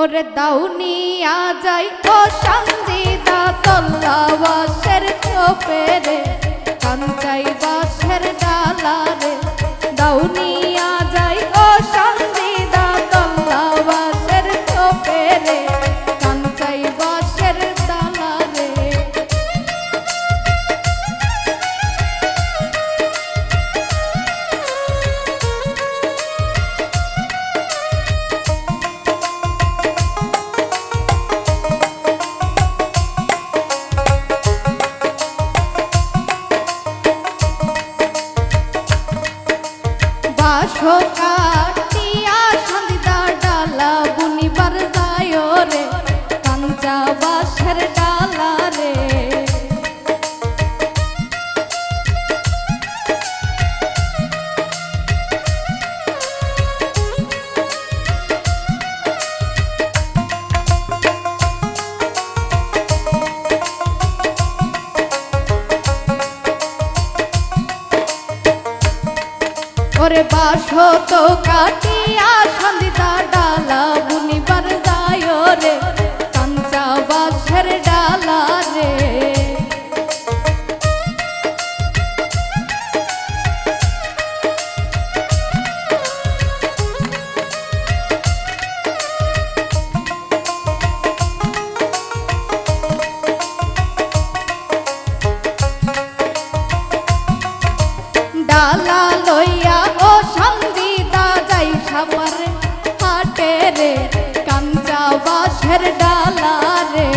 ওরে দাউনিয়া যাই। ও সঞ্জিদা তল্লা বাসের চোপে রে কাঞ্চাই বাসের দা মোর বাসত কাটিয়া সন্ধিতা ডালা রে কাঞ্চা বাঁশের ডালা রে।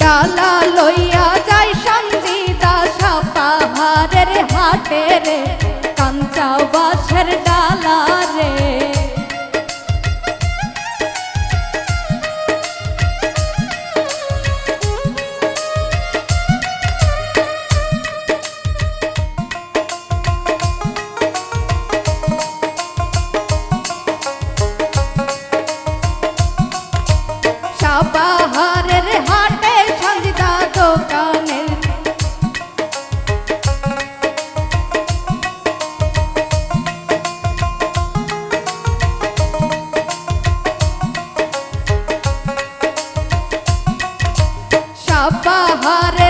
ডালা লইয়া যায় সন্দিদা সাপা হারের হাটে রে। হরে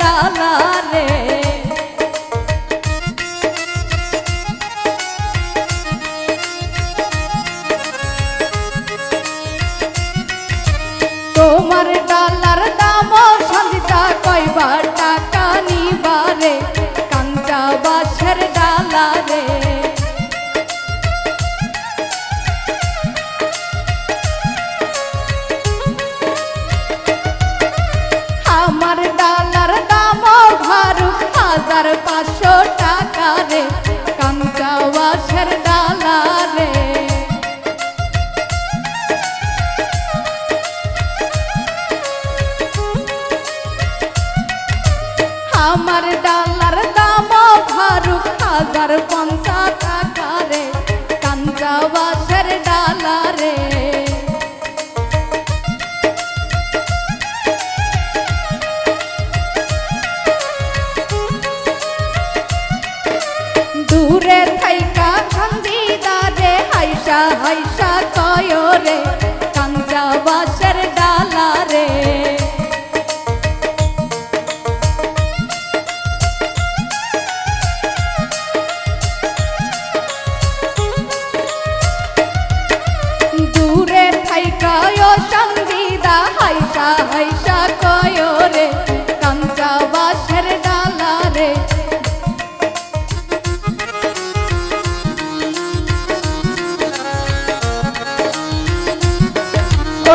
ডালা রে পাঁচশো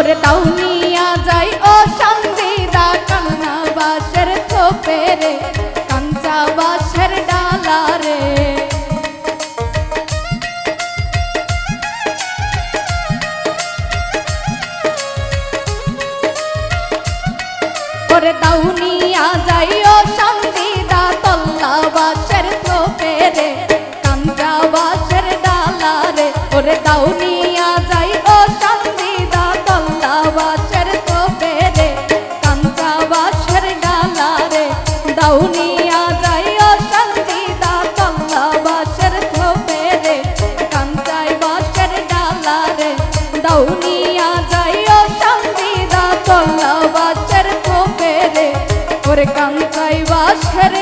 মোর টাউনিয়া যাই। ও সন্দিদা কান্না বাসের থোপে রে কাঞ্চা বাসের ডালা রে। ওরে টাউনিয়া যাই দাউনিয়া যাইও সঙ্গীদা তল্লা বাসের থোপে রে ওরে কাঙ্কাই বাসের